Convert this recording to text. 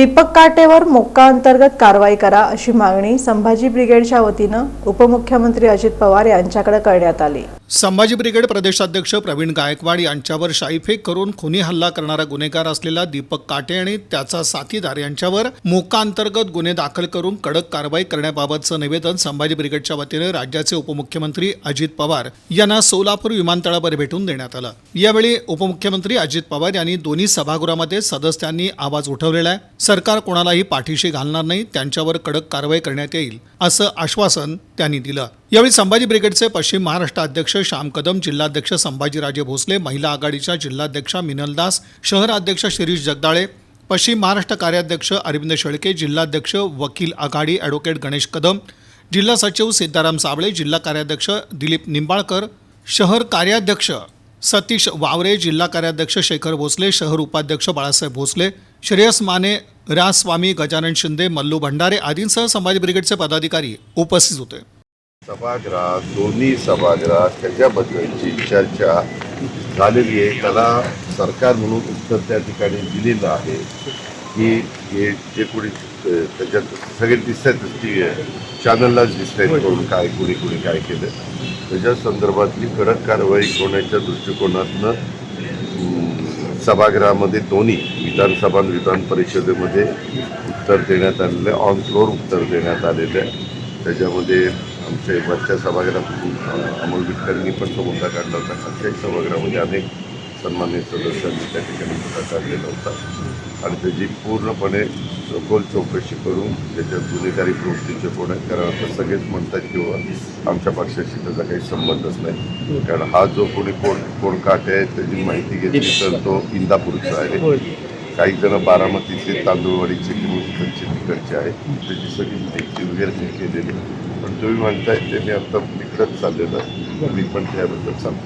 दीपक काटेवर मोक्का अंतर्गत कारवाई करा अशी मागणी संभाजी ब्रिगेडच्या वतीनं उपमुख्यमंत्री अजित पवार यांच्याकडे करण्यात आली. संभाजी ब्रिगेड प्रदेशाध्यक्ष प्रवीण गायकवाड यांच्यावर शाईफेक करून खुनी हल्ला करणारा गुन्हेगार असलेला दीपक काटे आणि त्याचा साथीदार यांच्यावर मोका अंतर्गत गुन्हे दाखल करून कडक कारवाई करण्याबाबतचं निवेदन संभाजी ब्रिगेडच्या वतीने राज्याचे उपमुख्यमंत्री अजित पवार यांना सोलापूर विमानतळावर भेटून देण्यात आलं. यावेळी उपमुख्यमंत्री अजित पवार यांनी दोन्ही सभागृहामध्ये सदस्यांनी आवाज उठवलेला आहे. सरकार कोणालाही पाठीशी घालणार नाही त्यांच्यावर कडक कारवाई करण्यात येईल असं आश्वासन त्यांनी दिलं. यावेळी संभाजी ब्रिगेडचे पश्चिम महाराष्ट्र अध्यक्ष श्याम कदम जिल्हाध्यक्ष संभाजीराजे भोसले महिला आघाडीच्या जिल्हाध्यक्षा मिनल दास शहर अध्यक्ष शिरीष जगदाळे पश्चिम महाराष्ट्र कार्याध्यक्ष अरविंद शेळके जिल्हाध्यक्ष वकील आघाडी ॲडव्होकेट गणेश कदम जिल्हा सचिव सिद्धाराम साबळे जिल्हा कार्याध्यक्ष दिलीप निंबाळकर शहर कार्याध्यक्ष सतीश वावरे जिल्हा कार्याध्यक्ष शेखर भोसले शहर उपाध्यक्ष बाळासाहेब भोसले श्रेयस माने राजस्वामी गजानन शिंदे मल्लू भंडारे आदींसह समाज ब्रिगेडचे पदाधिकारी उपस्थित होते. सभागृहात दोन्ही सभागृहात त्याच्याबद्दलची चर्चा झालेली आहे. त्याला सरकार म्हणून उत्तर त्या ठिकाणी दिलेलं आहे. की हे जे कोणी त्याच्यात सगळे दिसतातच टी चॅनललाच दिसत आहेत कोण काय कोणी कोणी काय केलं. त्याच्या संदर्भातली कडक कारवाई होण्याच्या दृष्टिकोनातनं सभागृहामध्ये दोन्ही विधानसभा आणि विधान परिषदेमध्ये उत्तर देण्यात आलेलं आहे ऑन फ्लोअर उत्तर देण्यात आलेलं. आहे त्याच्यामध्ये आमच्या वरच्या सभागृहात अमोल विटकरांनी पण तो मुद्दा काढला होता. खालच्याही सभागृहामध्ये अनेक सन्मान्य सदस्यांनी त्या ठिकाणी मुद्दा काढलेला होता. आणि त्याची पूर्णपणे सखोल चौकशी करून त्याच्यात गुन्हेगारी प्रवृत्तीचे कोण आहेत. कारण आता सगळेच म्हणतात किंवा आमच्या पक्षाशी त्याचा काही संबंधच नाही. कारण हा जो कोणी कोण कोण काटे आहे त्याची माहिती घेतली तर तो इंदापूरचा आहे. काही जण बारामतीचे तांदूळवाडीचे किंवा तिकडचे तिकडचे आहेत त्याची सगळी माहिती वगैरे केलेली पण तुम्ही म्हणताय ते मी आता तिकडंच चाललेलं आहे. मी पण त्याबद्दल सांगतो.